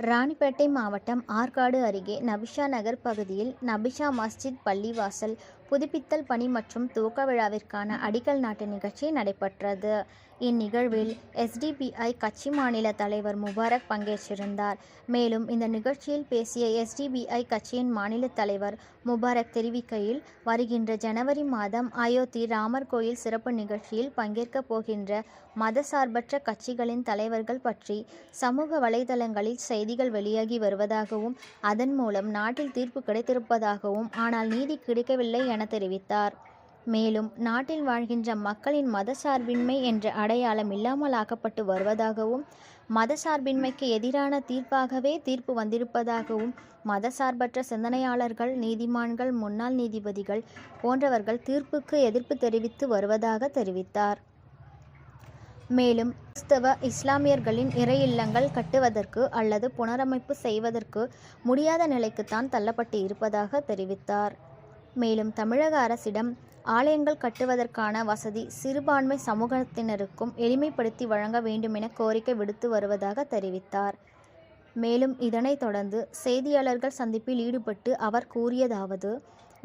ராணிப்பேட்டை மாவட்டம் ஆற்காடு அருகே நபிஷா நகர் பகுதியில் நபிஷா மஸ்ஜித் பள்ளிவாசல் புதுப்பித்தல் பணி மற்றும் துவக்க விழாவிற்கான அடிக்கல் நாட்டு நிகழ்ச்சி நடைபெற்றது. இந்நிகழ்வில் எஸ்டிபிஐ கட்சி மாநில தலைவர் முபாரக் பங்கேற்றிருந்தார். மேலும் இந்த நிகழ்ச்சியில் பேசிய எஸ்டிபிஐ கட்சியின் மாநில தலைவர் முபாரக் தெரிவிக்கையில் வருகின்ற ஜனவரி மாதம் அயோத்தி ராமர் கோயில் சிறப்பு நிகழ்ச்சியில் பங்கேற்கப் போகின்ற மதசார்பற்ற கட்சிகளின் தலைவர்கள் பற்றி சமூக வலைதளங்களில் செய்திகள் வெளியாகி வருவதாகவும் அதன் மூலம் நாட்டில் தீர்ப்பு கிடைத்திருப்பதாகவும் ஆனால் நீதி கிடைக்கவில்லை என தெரிவித்தார். மேலும் நாட்டில் வாழ்கின்ற மக்களின் மதசார்பின்மை என்ற அடையாளம் இல்லாமலாக்கப்பட்டு வருவதாகவும் மதசார்பின்மைக்கு எதிரான தீர்ப்பாகவே தீர்ப்பு வந்திருப்பதாகவும் மதசார்பற்ற சிந்தனையாளர்கள் நீதிமான்கள் முன்னாள் நீதிபதிகள் போன்றவர்கள் தீர்ப்புக்கு எதிர்ப்பு தெரிவித்து வருவதாக தெரிவித்தார். மேலும் கிறிஸ்தவ இஸ்லாமியர்களின் இறை இல்லங்கள் கட்டுவதற்கு அல்லது புனரமைப்பு செய்வதற்கு முடியாத நிலைக்குத்தான் தள்ளப்பட்டு இருப்பதாக தெரிவித்தார். மேலும் தமிழக அரசிடம் ஆலயங்கள் கட்டுவதற்கான வசதி சிறுபான்மை சமூகத்தினருக்கும் எளிமைப்படுத்தி வழங்க வேண்டுமென கோரிக்கை விடுத்து வருவதாக தெரிவித்தார். மேலும் இதனைத் தொடர்ந்து செய்தியாளர்கள் சந்திப்பில் ஈடுபட்டு அவர் கூறியதாவது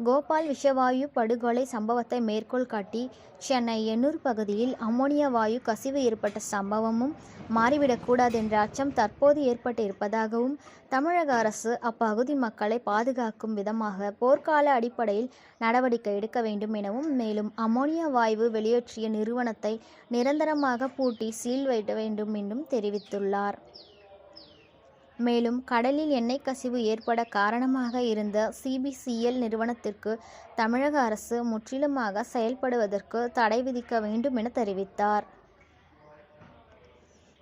கோபால் விஷவாயு படுகொலை சம்பவத்தை மேற்கோள் காட்டி சென்னை எண்ணூர் பகுதியில் அம்மோனியா வாயு கசிவு ஏற்பட்ட சம்பவமும் மாறிவிடக்கூடாது என்ற அச்சம் தற்போது ஏற்பட்டு இருப்பதாகவும் தமிழக அரசு அப்பகுதி மக்களை பாதுகாக்கும் விதமாக போர்க்கால அடிப்படையில் நடவடிக்கை எடுக்க வேண்டும் எனவும் மேலும் அம்மோனியா வாயு வெளியேற்றிய நிறுவனத்தை நிரந்தரமாக பூட்டி சீல் வைக்க வேண்டும் என்றும் தெரிவித்துள்ளார். மேலும் கடலில் எண்ணெய் கசிவு ஏற்பட காரணமாக இருந்த சிபிசிஎல் நிறுவனத்திற்கு தமிழக அரசு முற்றிலுமாக செயல்படுவதற்கு தடை விதிக்க வேண்டும் என தெரிவித்தார்.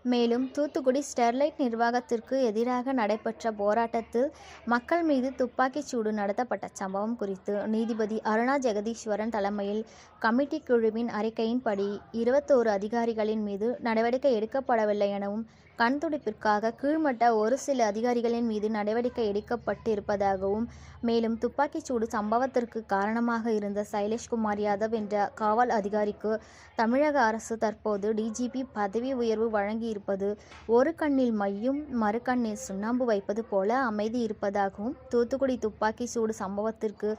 மேலும் தூத்துக்குடி ஸ்டெர்லைட் நிர்வாகத்திற்கு எதிராக நடைபெற்ற போராட்டத்தில் மக்கள் மீது துப்பாக்கிச் சூடு நடத்தப்பட்ட சம்பவம் குறித்து நீதிபதி அருணா ஜெகதீஸ்வரன் தலைமையில் கமிட்டி குழுவின் அறிக்கையின்படி இருபத்தோரு அதிகாரிகளின் மீது நடவடிக்கை எடுக்கப்படவில்லை எனவும் கண்துடிப்பிற்காக கீழ்மட்ட ஒரு சில அதிகாரிகளின் மீது நடவடிக்கை எடுக்கப்பட்டிருப்பதாகவும் மேலும் துப்பாக்கிச் சூடு சம்பவத்திற்கு காரணமாக இருந்த சைலேஷ்குமார் யாதவ் என்ற காவல் அதிகாரிக்கு தமிழக அரசு தற்போது டிஜிபி பதவி உயர்வு இருப்பது. ஒரு கண்ணில் மையும் மறு கண்ணில் சுண்ணாம்பு வைப்பது போல அமைதி இருப்பதாகவும் தூத்துக்குடி துப்பாக்கி சூடு சம்பவத்திற்கு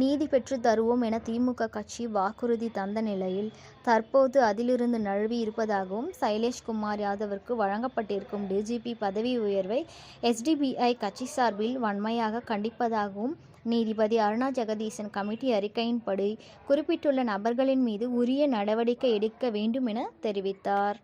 நீதி பெற்று தருவோம் என திமுக கட்சி வாக்குறுதி தந்த நிலையில் தற்போது அதிலிருந்து நழுவி இருப்பதாகவும் சைலேஷ்குமார் யாதவிற்கு வழங்கப்பட்டிருக்கும் டிஜிபி பதவி உயர்வை எஸ்டிபிஐ கட்சி சார்பில் வன்மையாக கண்டிப்பதாகவும் நீதிபதி அருணா ஜெகதீசன் கமிட்டி அறிக்கையின்படி குறிப்பிட்டுள்ள நபர்களின் மீது உரிய நடவடிக்கை எடுக்க வேண்டும் என தெரிவித்தார்.